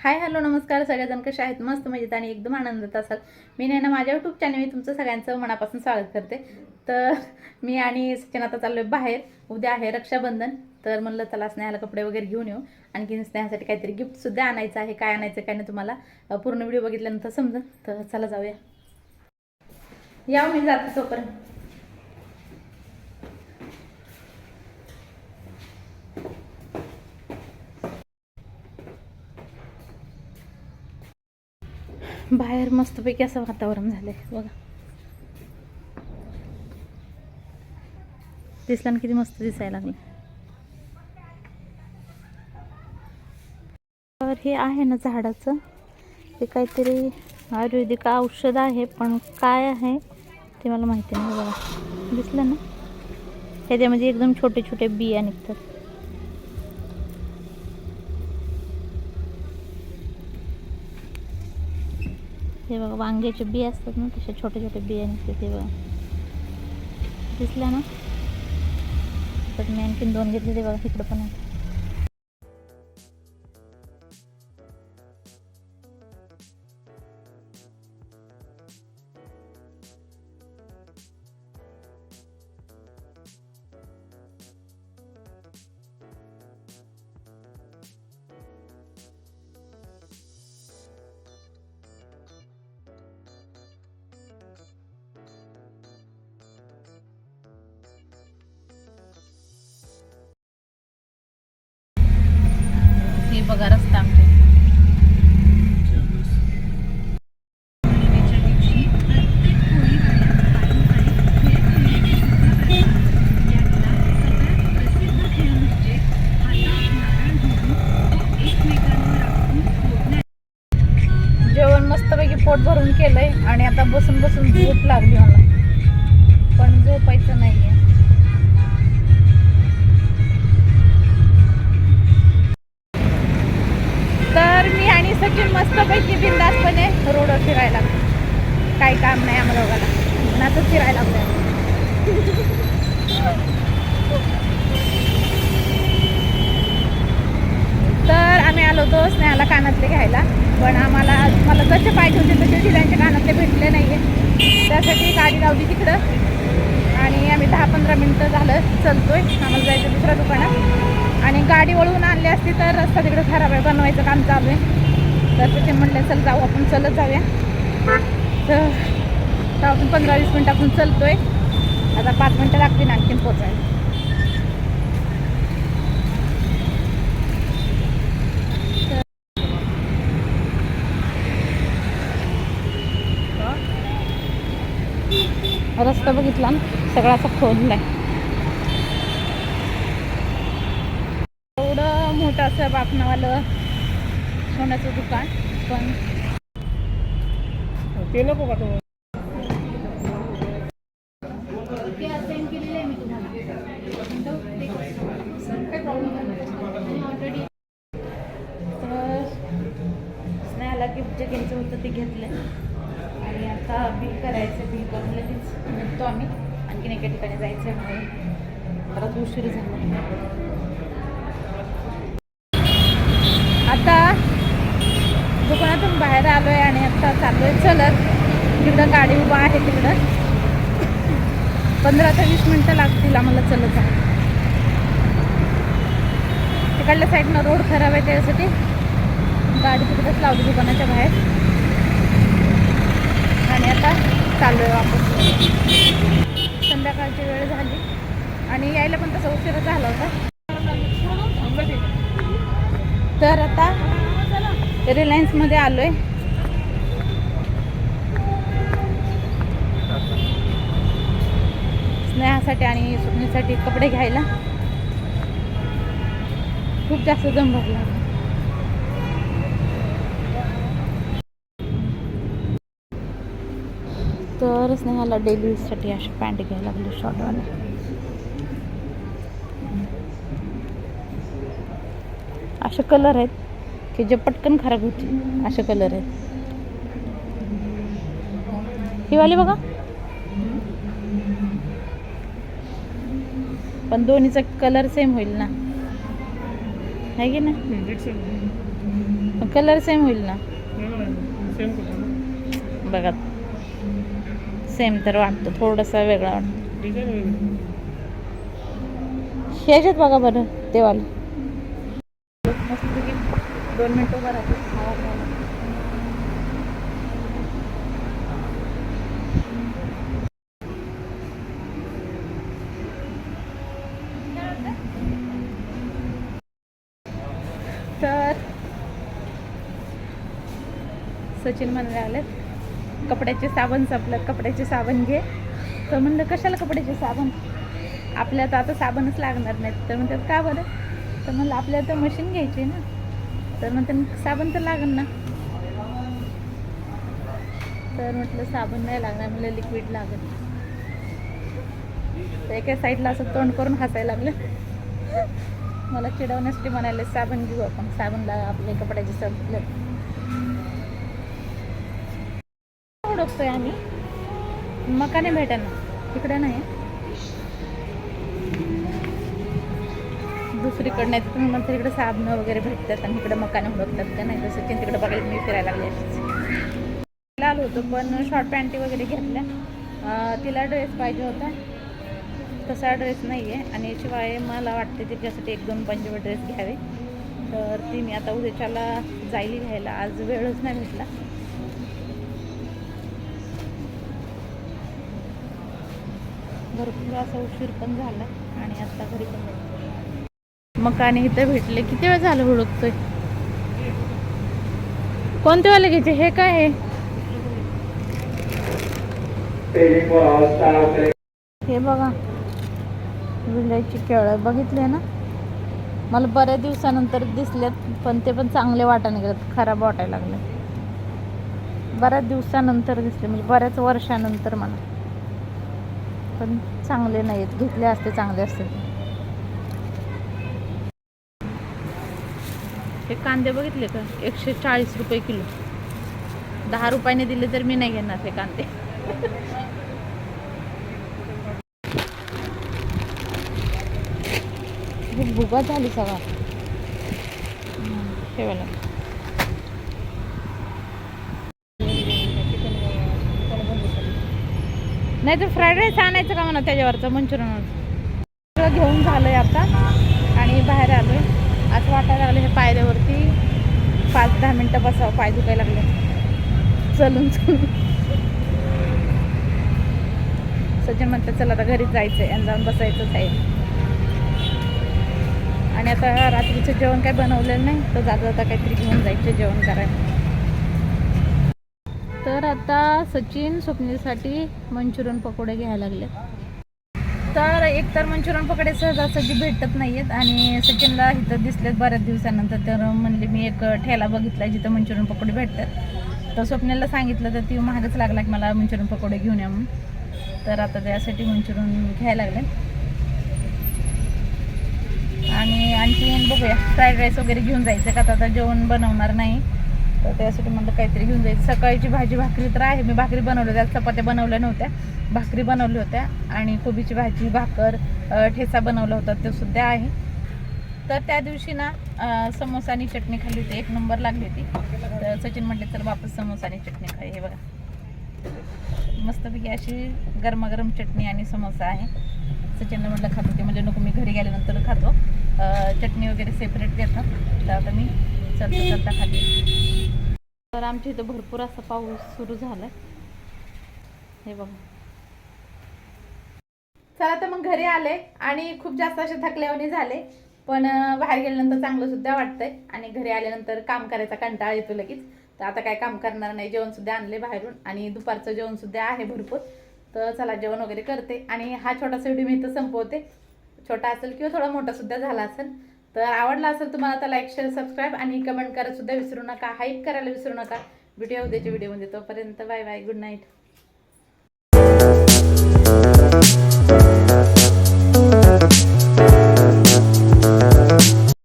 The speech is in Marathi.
हाय हॅलो नमस्कार. सगळेजण कसे आहेत? मस्त मजेत आणि एकदम आनंदात असाल. मी नाही ना माझ्या यूट्यूब चॅनल मी तुमचं सगळ्यांचं मनापासून स्वागत करते. तर मी आणि सचिन आता चाललो आहे बाहेर. उद्या आहे रक्षाबंधन. तर म्हणलं चला स्नेहाला कपडे वगैरे घेऊन येऊ. आणखी स्नेहासाठी काहीतरी गिफ्टसुद्धा आणायचं आहे. काय आणायचं काय नाही तुम्हाला पूर्ण व्हिडिओ बघितल्यानंतर समजेल. तर चला जाऊया. या मी जाते तोपर्यंत. बाहेर मस्तपैकी असं वातावरण झालंय बघा. दिसलं ना किती मस्त दिसायला लागलं. तर हे आहे ना झाडाचं. हे काहीतरी आयुर्वेदिक औषध आहे पण काय आहे ते मला माहिती नाही बघा. दिसलं ना? ह्याच्यामध्ये एकदम छोटे छोटे बिया निघतात. हे बघा वांग्याचे बिया असतात ना तसे छोटे छोटे बिया निघतात हे बघा. दिसल्या ना? पण मी आणखीन दोन घेतले ते बघा तिकडं पण आहे. बघा रस्ता आमच्या जेवण मस्तपैकी पोट भरून केलंय आणि आता बसून बसून झोप लागली मला. पण झोपायचं नाही. कानातले घ्यायला. पण आम्हाला मला जसे पाहिजे होते तसे शिलांचे कानातले भेटले नाहीये. त्यासाठी गाडी लावली तिकडं. आणि आम्ही दहा पंधरा मिनटं झालं चलतोय. आम्हाला जायचं दुसऱ्या दुकानात. आणि गाडी वळून आणली असती तर रस्ता तिकडं खराब आहे. बनवायचं काम चालू आहे. तर त्याचे म्हणले चल जाऊ आपण चलत जाऊया. तर आपण पंधरा वीस मिनटं आपण चलतो आहे आता पाच मिनटं लागतील आणखीन पोचायला. रस्ता बघितला ना सगळा असा खोदलाय. एवढं मोठं असं बापणावालं सोन्याचं दुकान पण ते नको का तो तर स्नेहाला गिफ्ट जे घ्यायचं होतं ते घेतलं आता बिल करायचं बिल करून लगेच निघतो आम्ही. आणखीन एका ठिकाणी जायचं आहे म्हणून परत उशीर झाला. आता दुकानातून बाहेर आलो आहे आणि आता चाललो आहे चलत. तिकडं गाडी उभा आहे तिकडं. पंधरा ते वीस मिनटं लागतील आम्हाला चलत आहे तिकडल्या साईडनं रोड खराब आहे त्यासाठी. गाडी तिकडंच लावली दुकानाच्या बाहेर. आणि आता चालू आहे वापस. संध्याकाळची वेळ झाली. आणि यायला पण तसा उशीर झाला होता. तर आता रिलायन्समध्ये आलो आहे स्नेहासाठी आणि सुकणीसाठी कपडे घ्यायला. खूप जास्त जम भरला. तर स्नेहाला डेली यूजसाठी अशी पॅन्ट घ्यायला लागली शॉर्टवाले. असे कलर आहेत की जे पटकन खराब होते असे कलर आहेत. ही वाली बघा. पण दोन्हीचा कलर सेम होईल ना. आहे की. पण कलर सेम होईल ना. बघा. सेम तर वाटतं थोडंसं वेगळा वाटतं. ह्याच्यात बघा बरं देवाला. मस्तपैकी दोन मिनटं उभं राहते. तर सचिन म्हणायला लागले कपड्याचे साबण संपलं कपड्याचे साबण घे. तर म्हणलं कशाला कपड्याचे साबण? आपल्या तर आता साबणच लागणार नाहीत. तर म्हणतात का बरं? तर म्हणलं आपल्याला तर मशीन घ्यायची ना. तर म्हणते साबण तर लागेल ना. तर म्हटलं साबण नाही लागणार. म्हणलं लिक्विड लागेल तर एका साईडला असं तोंड करून हसायला लागलं. मला चिडवण्यासाठी म्हणाले साबण घेऊ आपण. साबण लागा आपले कपड्याचे संपलं. बघतोय आम्ही. मका नाही भेटा ना. तिकडे नाही. दुसरीकडे नाही तर तुम्ही म्हणता तिकडे साबणं वगैरे भेटतात आणि इकडे मकाने हुडकतात. का नाही जसं की तिकडे बघायला मी फिरायला लागले. अशीच. आलो होतो पण शॉर्ट पॅन्टी वगैरे घेतल्या. तिला ड्रेस पाहिजे होता. तसा ड्रेस नाही आहे आणि शिवाय मला वाटते तिच्यासाठी एक दोन पंजाबी ड्रेस घ्यावे. तर ती मी आता उद्याच्याला जाईल घ्यायला. आज वेळच नाही भेटला. भरपूर असा उशीर पण झाला आणि आता घरी पण जायचं. मग आणि इथं भेटले. किती वेळ झालं हुडकतोय? कोणते वाले घ्यायचे? हे काय आहे? हे बघा. विड्याची केळं बघितले ना? मला बऱ्याच दिवसानंतर दिसलेत पण ते पण चांगले वाटायला गेलेत खराब वाटायला लागले बऱ्याच दिवसानंतर दिसले म्हणजे बऱ्याच वर्षानंतर मला पण चांगले नाहीत. घेतले असते चांगले असते. हे कांदे बघितले का? एकशे चाळीस रुपये किलो. दहा रुपयाने दिले तर मी नाही घेणार हे कांदे. भुगा झाली सगळा. ठेवायला नाही तर फ्राईड राईस आणायचं का म्हणा त्याच्यावरचं मंचुरियनवर सगळं घेऊन झालंय आता. आणि बाहेर आलोय. असं वाटायला लागलं हे पायऱ्यावरती. पाच दहा मिनटं बसावं पाय दुखायला लागले चलून चलून. सचिन म्हणतात चला आता घरीच जायचं आणि जाऊन बसायचंच आहे. आणि आता रात्रीचं जेवण काय बनवलेलं नाही तर जाता जाता काहीतरी घेऊन जायचं जेवण करायला. तर आता सचिन स्वप्नीसाठी मंचुरियन पकोडे घ्यायला लागले. तर एक तर मंचुरियन पकोडे सहजासहजी भेटत नाही आहेत आणि सचिनला इथं दिसलेत बऱ्याच दिवसानंतर तर म्हणले मी एक ठेला बघितला जिथं मंचुरियन पकोडे भेटतात. तर स्वप्नीला सांगितलं तर ती महागच लागला की मला मंचुरियन पकोडे घेऊन या म्हणून. तर आता त्यासाठी मंचुरियन घ्यायला लागले. आणि आणखी बघूया. फ्राईड राईस वगैरे घेऊन जायचं का? आता जेवण बनवणार नाही. तर त्यासाठी म्हणलं काहीतरी घेऊन जाईल सकाळची भाजी भाकरी तर आहे. मी भाकरी बनवल्या त्यात चपात्या बनवल्या नव्हत्या. भाकरी बनवल्या होत्या आणि कोबीची भाजी भाकर ठेचा बनवला होता. ते सुद्धा आहे. तर त्या दिवशी ना समोसा आणि चटणी खाल्ली होती. एक नंबर लागली होती. तर सचिन म्हटले तर वापस समोसा आणि चटणी खाई हे बघा. मस्तपैकी अशी गरमागरम चटणी आणि समोसा आहे. सचिनला म्हटलं खातो ते म्हणजे नको मी घरी गेल्यानंतर खातो. चटणी वगैरे सेपरेट देतात तर आता मी चलता करता खाली तर आमच्या इथं भरपूर असा पाऊस सुरू झाला हे बघा. चला तर मग घरी आले आणि खूप जास्त असे थकल्यावानी झाले. पण बाहेर गेल्यानंतर चांगलं सुद्धा वाटतंय. आणि घरी आल्यानंतर काम करायचा कंटाळा येतो लगेच. तर आता काय काम करणार नाही जेवण सुद्धा आणले बाहेरून. आणि दुपारचं जेवण सुद्धा आहे भरपूर. तर चला जेवण वगैरे करते. आणि हा छोटासा व्हिडिओ मी इथं संपवते. छोटा असेल किंवा थोडा मोठा सुद्धा झाला असेल. तर आवडला असेल तुम्हाला तर लाईक शेअर सबस्क्राईब आणि कमेंट करायला सुद्धा विसरू नका. हाईप करायला विसरू नका. व्हिडिओ उद्याच्या व्हिडिओमध्ये तोपर्यंत बाय बाय गुड नाईट